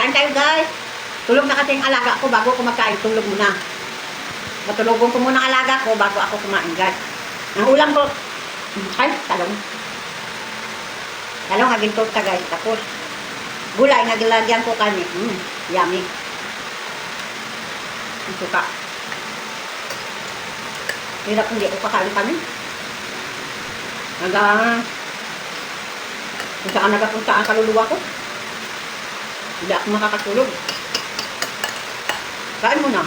Kain tayo guys. Tulog na kasi yung alaga ko bago ako magkain. Tulog muna. Matulugon ko muna ang alaga ko bago ako kumain guys. Ang ulam ko, ay, talong. Talong aging torta guys. Tapos, gulay na gilagyan ko kani. Mm, yummy. Ang suka. Hirap hindi ako kakain kami. Naga, kung saan nagapunta ang kaluluwa ko. Hindi ako makakatulog. Kain mo na.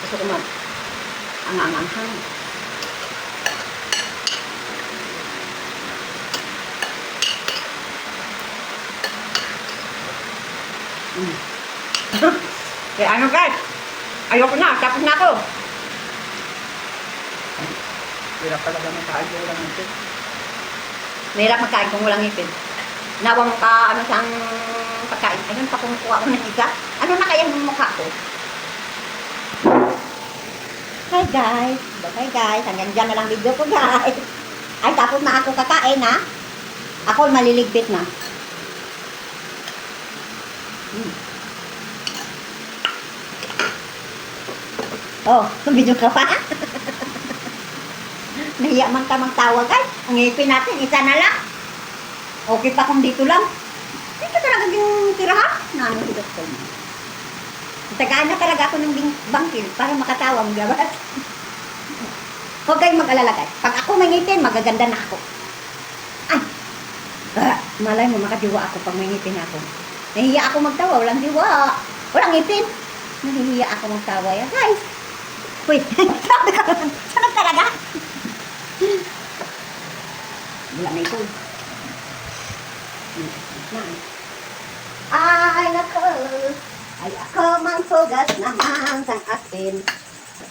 Gusto ko man. Ang anghang. Mm. Kaya ano guys? Ayoko na. Tapos na ako. Hirap talaga magkain kung walang ngipin. Mahirap magkain kung walang ngipin. Nawang ka, ano siyang pagkain. Ayun pa kumukuha ko ng isa. Ano na kaya yung mukha ko? Hi guys! Bye guys! Hanggang dyan na lang video ko guys. Ay, tapos na ako kakain ha. Ako maliligpit na. Hmm. Oh, video ka pa? Nahiya man ka magtawa guys. Ang ngipin natin, isa na lang. Okay pa kung dito lang. Dito talaga yung tirahan. Nano si Doktor. Tagaan na talaga ako ng bangkil para makatawa mo gabas. Huwag kayong mag-alala guys. Pag ako may ngipin, magaganda na ako. Ay! Ah, malay mo, makadiwa ako pag may ngipin ako. Nahiya ako magtawa, walang diwa. Walang ngipin. Nahihiya ako magtawa yan. Guys! Wait, sabi ko, sunod talaga. Wala na ito. Na. Ay, nako. Ay, ako mang sugas naman sang asin.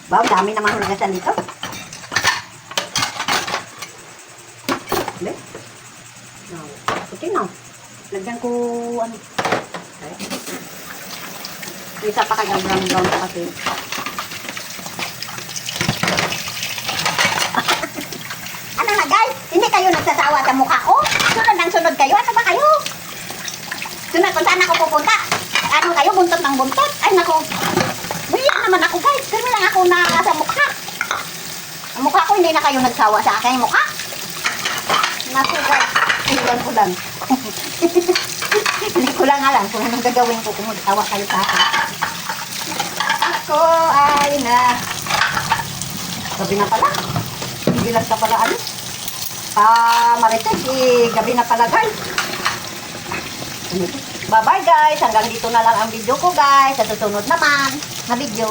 Wow, dami naman hugasan dito. Hindi. No. Puti no. Lagyan ko, ano. Ay. Isa pa kagam brown kasi. ano na guys? Hindi nagsasawa sa mukha ko? Sunod ng sunod kayo? Ano ba kayo? Sunod kung saan ako pupunta? Ano kayo? Buntot ng buntot? Ay nako. Buya naman ako guys. Pero lang ako na sa mukha. Ang mukha ko hindi na kayo nagsawa sa akin. Mukha. Naku guys. Tingnan ko lang. Hindi ko lang alam kung anong gagawin ko kung magtawa kayo sa akin. Ako ay na. Gabi na pala. Bilas ka pala ano. Ah, Marites, eh, gabi na pala guys. Bye-bye guys. Hanggang dito na lang ang video ko guys. Sa susunod naman na video.